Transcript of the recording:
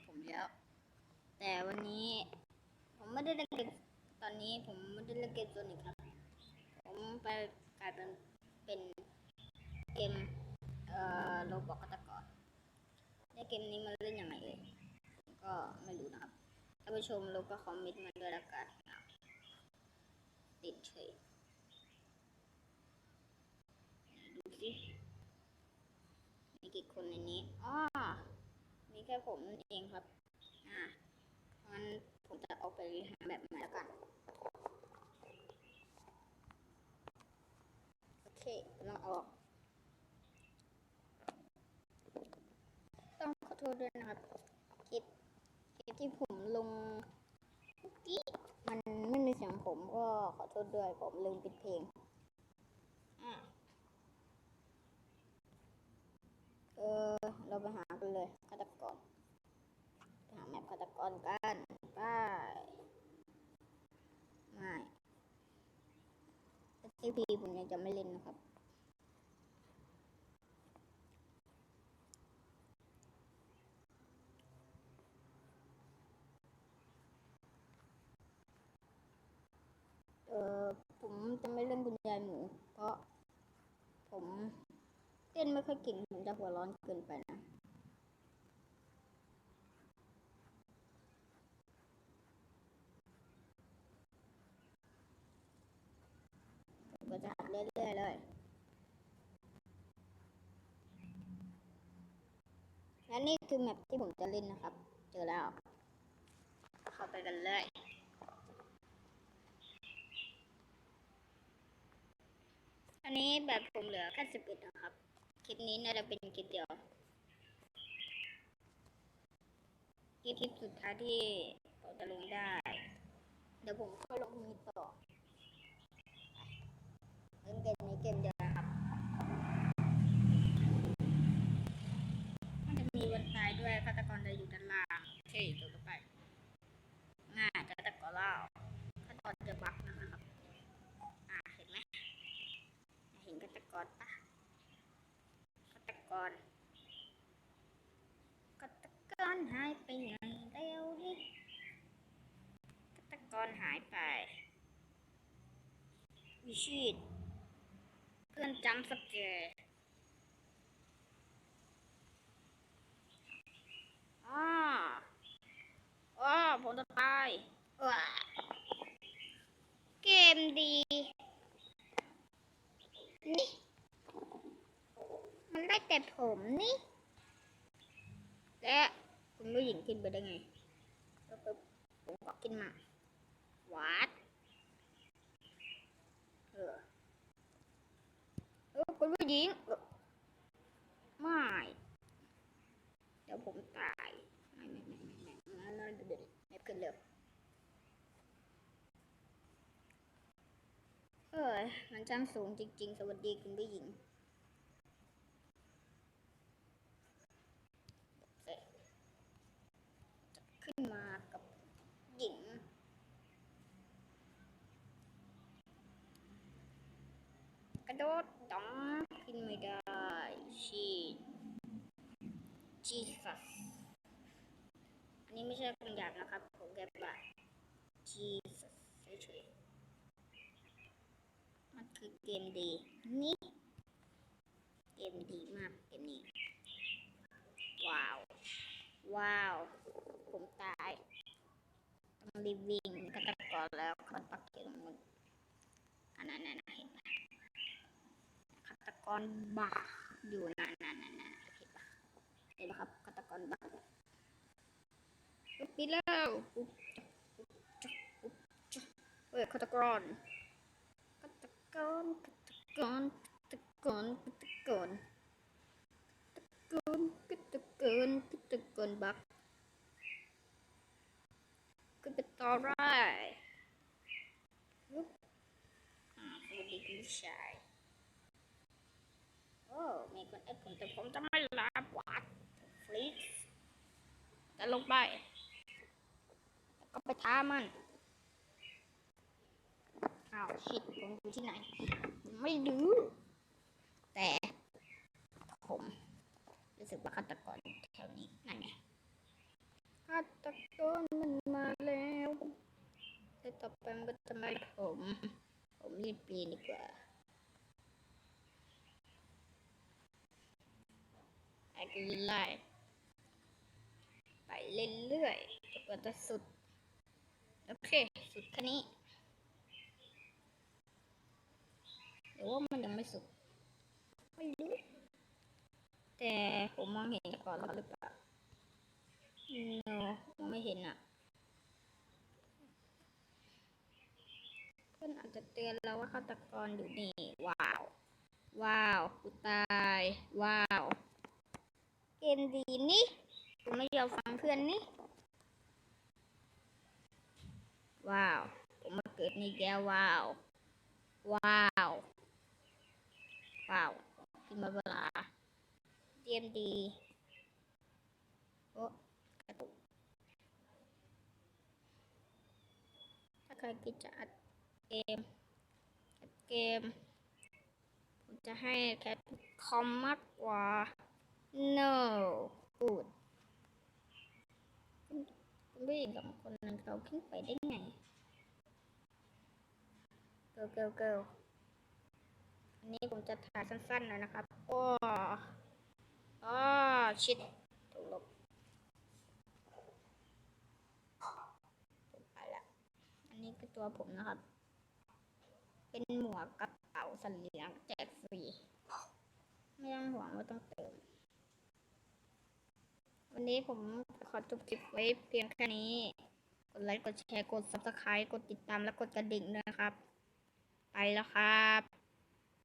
กับผมแล้ว แต่วันนี้ ผมไม่ได้เล่นเกมตอนนี้ผมไม่ได้เล่นเกมโซนิคครับ ผมไปกลายเป็นเป็นเกมเอ่อโรบอกฆาตกรในเกมนี้มันเล่นยังไงเลยก็ไม่รู้นะครับท่านผู้ชมลบก็คอมเมนต์มาด้วยละกันติดเฉยดูสิมีกี่คนในนี้อ๋อ มีแค่ผมเองครับ อ่างั้นผมจะเอาไปหาแบบใหม่แล้วกัน โอเคลองออก ต้องขอโทษด้วยนะครับคลิปคลิปที่ผมลงเมื่อกี้มันไม่มีเสียงผมก็ขอโทษด้วยผมลืมปิดเพลง อะเออเราไปหา เลยฆาตกรหาแมปฆาตกรกันไปไม่ SCP ผมยังจะไม่เล่นนะครับเออผมจะไม่เล่นคุณยายหมู เพราะผมเต้นไม่ค่อยเก่งผมจะหัวร้อนเกินไปนะ ผมก็จะหัดเรื่อยๆเลย และนี่คือแมปที่ผมจะเล่นนะครับ เจอแล้ว เข้าไปกันเลยอันนี้แบบผมเหลือแค่สิบเอ็ดนะครับ คลิปนี้น่าจะเป็นคลิปเดียวคลิปสุดท้ายที่ผมจะลงได้ เดี๋ยวผมค่อยลงพรุ่งนี้ต่อเล่นเกมนี้เกมเดียวนะครับ มันจะมีวันตายด้วยฆาตกร จะอยู่ด้านล่างโอเคตัวต่อไปง่ายฆาตกรเล่าฆาตกรจะบักนะครับอ่าเห็นไหมเห็นฆาตกรปะฆาตกรฆาตะกรหายไปไหนแล้วนี่ฆาตกรหายไปวิชิตเพื่อนจำสเกร์ อ้าอ้าผมจะตายว้าเกมดี นี่ มันได้แต่ผมนี่ และคุณผู้หญิงขึ้นไปได้ไงปุ๊บผมก็ขึ้นมาวัดเออคุณผู้หญิงไม่ เดี๋ยวผมตาย ไม่ไม่ไม่ไม่ไม่ไม่ไม่เดี๋ยวเดี๋ยวไม่ขึ้นเร็วเอ้ย มันช่างสูงจริง ๆ สวัสดีคุณผู้หญิงขึ้นมากับหญิงกระโดดต้องขึ้นไม่ได้ชีจีสัสอันนี้ไม่ใช่คำหยาบนะครับผมแค่ว่าจีสัสเฉยๆ คือเกมดี นี่ เกมดีมากเกมนี้ ว้าว ว้าว ผมตายต้องรีบวิ่งฆาตกรแล้วคนปักเกมมันอันนั้นน่ะเห็นไหมฆาตกรบ้าอยู่นั่นนั่นนั่นเห็นปะเห็นปะครับฆาตกรบ้าปุ๊บปีแล้วเฮ้ยฆาตกร โกนตะกกนตะกกนตะกกนตะกกนกตะกกนกตะกกนบักก็เป็นต่อไรวุ๊บอ่าพูดดีผู้ชายโอ้มีคนเอ็ดผมแต่ผมจะไม่ลาบวัดฟลิกแต่ลงไปก็ไปท้ามันาวชิดผมอยู่ที่ไหน ไม่รู้แต่ผมรู้สึกว่าฆาตกรแถวนี้นั่นไงฆาตกรมันมาแล้วแต่ต่อไปมันก็จะไมผม ผมรีบปีนดีกว่าไปกันเลยไปเรื่อยๆจนกว่าจะสุด โอเค สุดแค่นี้ หรือว่ามันยังไม่สุดไม่รู้แต่ผมมองเห็นก่อนแล้วหรือเปล่า no ผมไม่เห็นอะเพื่อนอาจจะเตือนเราว่าฆาตกรอยู่นี่ ว้าว ว้าวกูตาย ว้าว เกมดีนี่กูไม่ยอมฟังเพื่อนนี่ ว้าว ผมมาเกิดนี่แก้วว้าว ว้าว ว้าวกินมาเวลาเกมดีโอ้กระตุกถ้าใครคิดจะอัดเกมอัดเกม ผมจะให้แคปคอมมากกว่า no good คุณคุณผู้หญิงกับคนนั้นเขาขึ้นไปได้ไง go go go นนี้ผมจะถ่ายสั้นๆหน่อยนะครับโอ้อ๋อชิดตกลบไปละอันนี้คือตัวผมนะครับ เป็นหมวกกระเป๋าสันเหลียงแจกฟรี ไม่ต้องห่วงว่าต้องเติม วันนี้ผมขอจบคลิปไว้เพียงแค่นี้ กดไลค์ กดแชร์ กด subscribe กดติดตามและกดกระดิ่งด้วยนะครับ ไปแล้วครับ